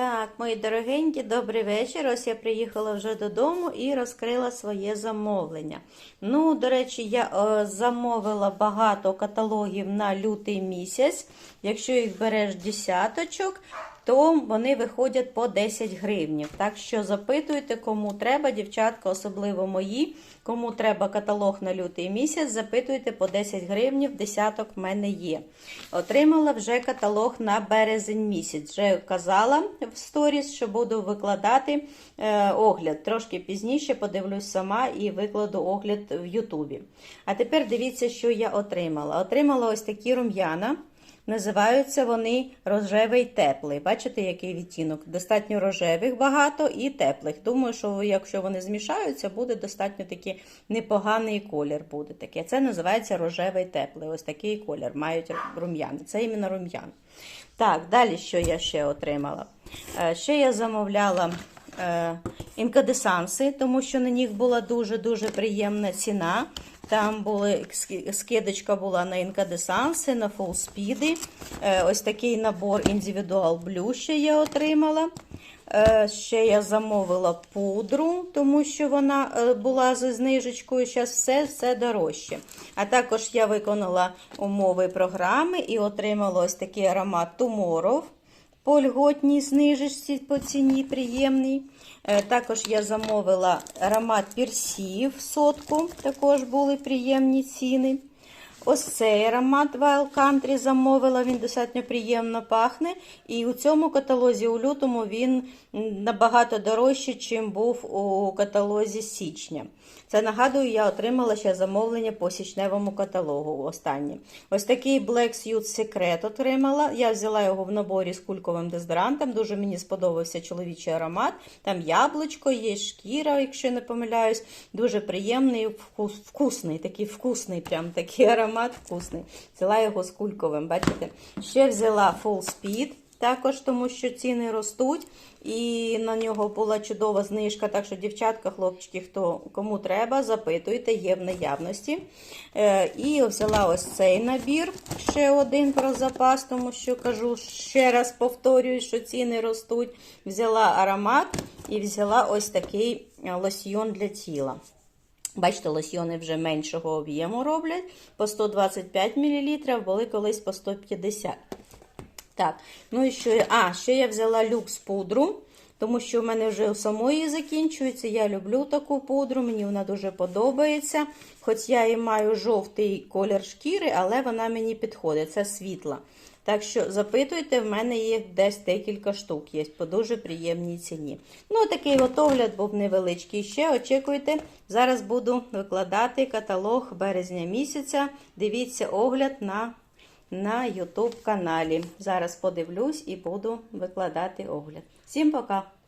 Так, мої дорогенькі, добрий вечір. Ось я приїхала вже додому і розкрила своє замовлення. Ну, до речі, я е, замовила багато каталогів на лютий місяць. Якщо їх береш десяточок, то вони виходять по 10 гривнів. Так що запитуйте, кому треба, дівчатка, особливо мої. Кому треба каталог на лютий місяць, запитуйте по 10 гривнів, десяток в мене є. Отримала вже каталог на березень місяць. Вже казала в сторіс, що буду викладати е, огляд. Трошки пізніше подивлюсь сама і викладу огляд в Ютубі. А тепер дивіться, що я отримала. Отримала ось такі рум'яна. Називаються вони рожевий теплий. Бачите, який відтінок? Достатньо рожевих багато і теплих. Думаю, що якщо вони змішаються, буде достатньо такий непоганий колір. Буде таке. Це називається рожевий теплий. Ось такий колір мають рум'яни. Це іменно рум'ян. Так, далі що я ще отримала? Е, Ще я замовляла е, інкадесанси, тому що на них була дуже-дуже приємна ціна. Там були скидочка була на інкадесанси, на фулспіди. Е, Ось такий набор індивідуал блю ще я отримала. Е, Ще я замовила пудру, тому що вона е, була зі знижечкою. Зараз все все дорожче. А також я виконала умови програми і отримала ось такий аромат Tomorrow по льготній знижечці по ціні приємний. Е, Також я замовила аромат персів сотку, також були приємні ціни. Ось цей аромат Wild Country замовила, він достатньо приємно пахне. І у цьому каталозі у лютому він набагато дорожчий, ніж був у каталозі січня. Це нагадую, я отримала ще замовлення по січневому каталогу. останнє. Ось такий Black Suit Secret отримала. Я взяла його в наборі з кульковим дезодорантом. Дуже мені сподобався чоловічий аромат. Там яблучко, є шкіра, якщо не помиляюсь. Дуже приємний, вкус, вкусний, такий вкусний, прям такий аромат вкусний. Взяла його з кульковим, бачите? Ще взяла Full Speed. Також тому, що ціни ростуть, і на нього була чудова знижка. Так що, дівчатка, хлопчики, хто кому треба, запитуйте, є в наявності. Е, І взяла ось цей набір, ще один про запас, тому що кажу, ще раз повторюю, що ціни ростуть. Взяла аромат і взяла ось такий лосьйон для тіла. Бачите, лосьйони вже меншого об'єму роблять по 125 мл, були колись по 150 так, ну і що. А, ще я взяла люкс пудру, тому що в мене вже у самої закінчується. Я люблю таку пудру, мені вона дуже подобається. Хоч я і маю жовтий колір шкіри, але вона мені підходить. Це світла. Так що запитуйте, в мене їх десь декілька штук, є по дуже приємній ціні. Ну, такий огляд був невеличкий. Ще очікуйте. Зараз буду викладати каталог березня місяця. Дивіться огляд на на YouTube каналі. Зараз подивлюсь і буду викладати огляд. Всім пока!